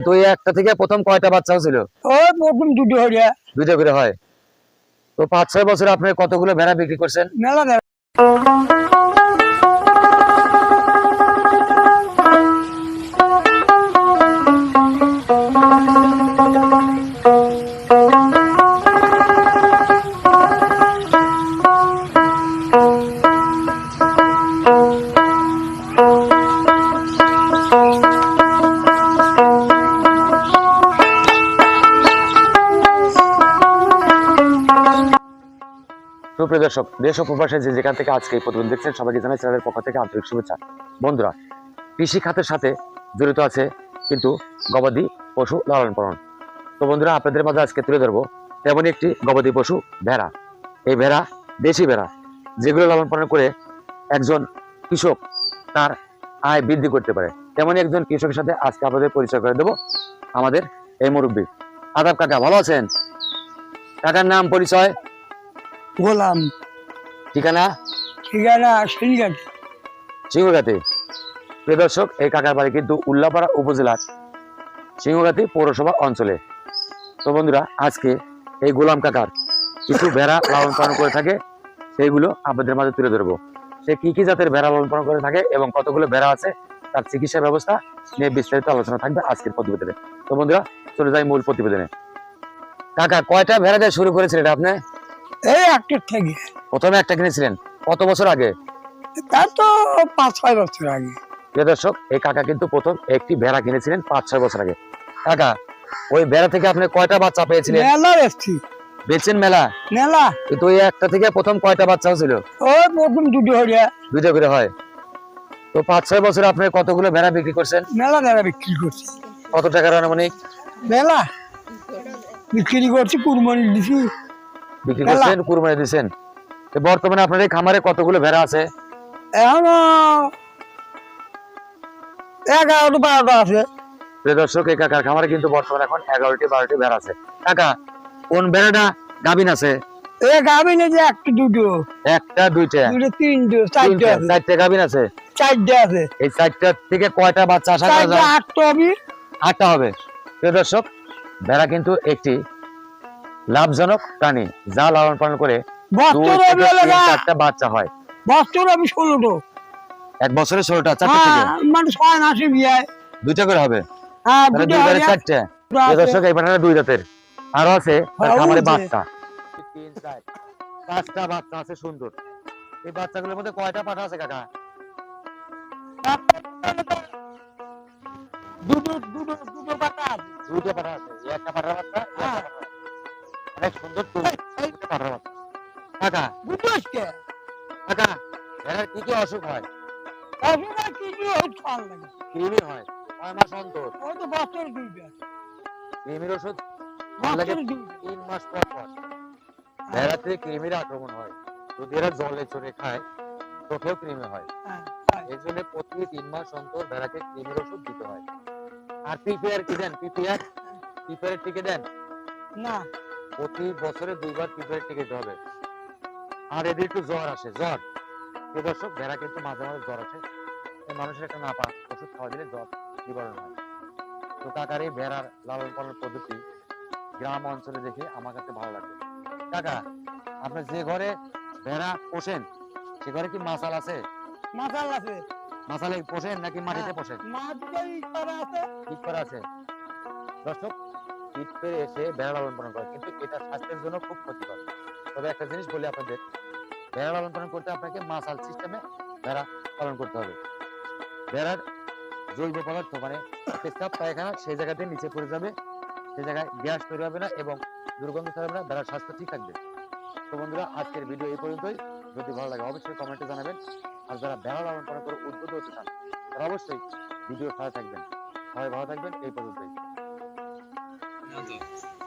তো এই একটা থেকে প্রথম কয়টা বাচ্চা ছিল? ওই প্রথম দুটো দুইটা করে হয়। তো পাঁচ ছয় বছর আপনি কতগুলো ভেড়া বিক্রি করছেন? মেলা সুপ্রিয় দর্শক, দেশ ও প্রবাসে যে যেখান থেকে আজকে এই প্রতিবেদন দেখছেন, সবাইকে জানাই চ্যানেলের পক্ষ থেকে আন্তরিক শুভেচ্ছা। বন্ধুরা, কৃষি খাতের সাথে জড়িত আছে কিন্তু গবাদি পশু লালন পালন। তো বন্ধুরা, আপনাদের মাঝে আজকে তুলে ধরবো তেমনই একটি গবাদি পশু ভেড়া। এই ভেড়া দেশি ভেড়া, যেগুলো লালন পালন করে একজন কৃষক তার আয় বৃদ্ধি করতে পারে। তেমনই একজন কৃষকের সাথে আজকে আপনাদের পরিচয় করে দেবো আমাদের এই মুরব্বী। আদাব কাকা, ভালো আছেন? কাকার নাম, পরিচয়? গোলাম। ঠিকানা? ঠিকানা সিংহগাতি। প্রিয় দর্শক এই কাকার বাড়ি কিন্তু উল্লাপাড়া উপজেলার সিংহগাতি পৌরসভা অঞ্চলে। তো বন্ধুরা আজকে এই গোলাম কাকার কিছু ভেড়া লালন পালন করে থাকে সেইগুলো আপনাদের মাঝে তুলে ধরবো। সে কি কি জাতের ভেড়া লালন পালন করে থাকে এবং কতগুলো ভেড়া আছে তার চিকিৎসা ব্যবস্থা নিয়ে বিস্তারিত আলোচনা থাকবে আজকের প্রতিবেদনে। তো বন্ধুরা চলে যাই মূল প্রতিবেদনে। কাকা কয়টা ভেড়া দিয়ে শুরু করেছিলেন আপনি? এই একটার থেকে। প্রথমে একটা কিনেছিলেন কত বছর আগে? তার তো পাঁচ ছয় বছর আগে। প্রিয় দর্শক এই কাকা কিন্তু প্রথম একটি ভেড়া কিনেছিলেন পাঁচ ছয় বছর আগে। কাকা ওই ভেড়া থেকে আপনি কয়টা বাচ্চা পেয়েছিলেন? মেলা এসছি বেচছেন মেলা? মেলা। কিন্তু ওই একটা থেকে প্রথম কয়টা বাচ্চা ছিল? ওই প্রথম দুটো হরিয়া দুইটা করে হয়। তো পাঁচ ছয় বছরে আপনি কতগুলো ভেড়া বিক্রি করছেন? মেলা দ্বারা বিক্রি করছি। কত টাকার আনুমানিক? মেলা। বিক্রি করছি কুরবানি দিছি। বিক্রি করছেন কুরবানি দিচ্ছেন বর্তমানে আপনার এই খামারে কতগুলো ভেড়া আছে? এখনও বারোটা আছে। দর্শক এই কাকার খামারে কিন্তু বর্তমানে এখন এগারোটি বারোটি ভেড়া আছে। কাকা কোন ভেড়াটা গাভিন আছে? এ গাভিনে যে একটা দুটো। একটা দুইটা? দুটো তিনটে চারটে তিনটা গাভিন আছে? চারটে আছে। এই চারটা থেকে কয়টা বাচ্চা আটটা আমি আটটা হবে। প্রিয় দর্শক ভেড়া কিন্তু একটি লাভজনক প্রাণী যা লালন পালন করে চারটা বাচ্চা হয়। বছর আমি ষোলোটো। এক বছরে ষোলোটা চারটে হ্যাঁ মানে ছয় মাসে বিয়ে দুইটা করে হবে? হ্যাঁ চারটে। দর্শক এই পাঠাটা দুই জাতের। আরও আছে হ্যাঁ, খামারে বাচ্চা তিন চার পাঁচটা বাচ্চা আছে সুন্দর। এই বাচ্চাগুলোর মধ্যে কয়টা পাঠা আছে কাকা? দুটো দুটো দুটো পাতা আছে। দুইটা পাঠা আছে। একটা বাচ্চা অনেক সুন্দর কাকা কাকা ভেড়ার কি কি অসুখ হয়? খাওয়ার লাগে। কৃমি হয় ছয় মাস অন্তর? ওই তো বছর দুইটা কৃমির ওষুধ? লাগে তিন মাস পর পর। ভেড়াতে কৃমির আক্রমণ হয়। যদি এরা জলে চড়ে খায় চোখেও কৃমি হয়। হ্যাঁ, হয়। এই জন্য প্রতি তিন মাস অন্তর ভেড়াকে কৃমির ওষুধ দিতে হয়। আর পিপিআর কি দেন? পিপিআর? পিপিআর টিকে দেন? না। প্রতি বছরে দুইবার পিপিআর টিকে হবে। আর এদের একটু জ্বর আসে জ্বর। যে দর্শক ভেড়া কিন্তু মাঝে মাঝে জ্বর আসে। মানুষের একটা নাপা ওষুধ খাওয়া দিলে জ্বর নিবারণ হয়। তো কাকার এই ভেড়ার লালন পালন পদ্ধতি গ্রাম অঞ্চলে দেখে আমার কাছে ভালো লাগে কাকা আপনি যে ঘরে ভেড়া পোষেন সে ঘরে কি মাসাল আছে? মাসাল আছে। মাসালে পোষেন নাকি মাটিতে হ্যাঁ। পোষেন? করা আছে। ঠিক করা আছে। দর্শক শীত পেরে এসে ভেড়া লালন পালন করে, কিন্তু এটা স্বাস্থ্যের জন্য খুব ক্ষতিকর। তবে একটা জিনিস বলি আপনাদের, ভেড়া লালন পালন করতে আপনাকে মাসাল সিস্টেমে ভেড়া পালন করতে হবে। ভেড়ার জৈব পদার্থ মানে পেশাব পায়খানা, সেই জায়গাতে নিচে পড়ে যাবে, সেই জায়গায় গ্যাস তৈরি হবে না এবং দুর্গন্ধ ছড়াবে না, ভেড়ার স্বাস্থ্য ঠিক থাকবে। তো বন্ধুরা, আজকের ভিডিও এই পর্যন্তই। যদি ভালো লাগে, অবশ্যই কমেন্টে জানাবেন। আর যারা ভেড়া লালন পালন করে উদ্বুদ্ধ হতে চান, তারা অবশ্যই ভিডিও সাথে থাকবেন। সবাই ভালো থাকবেন, এই পর্যন্তই। No to.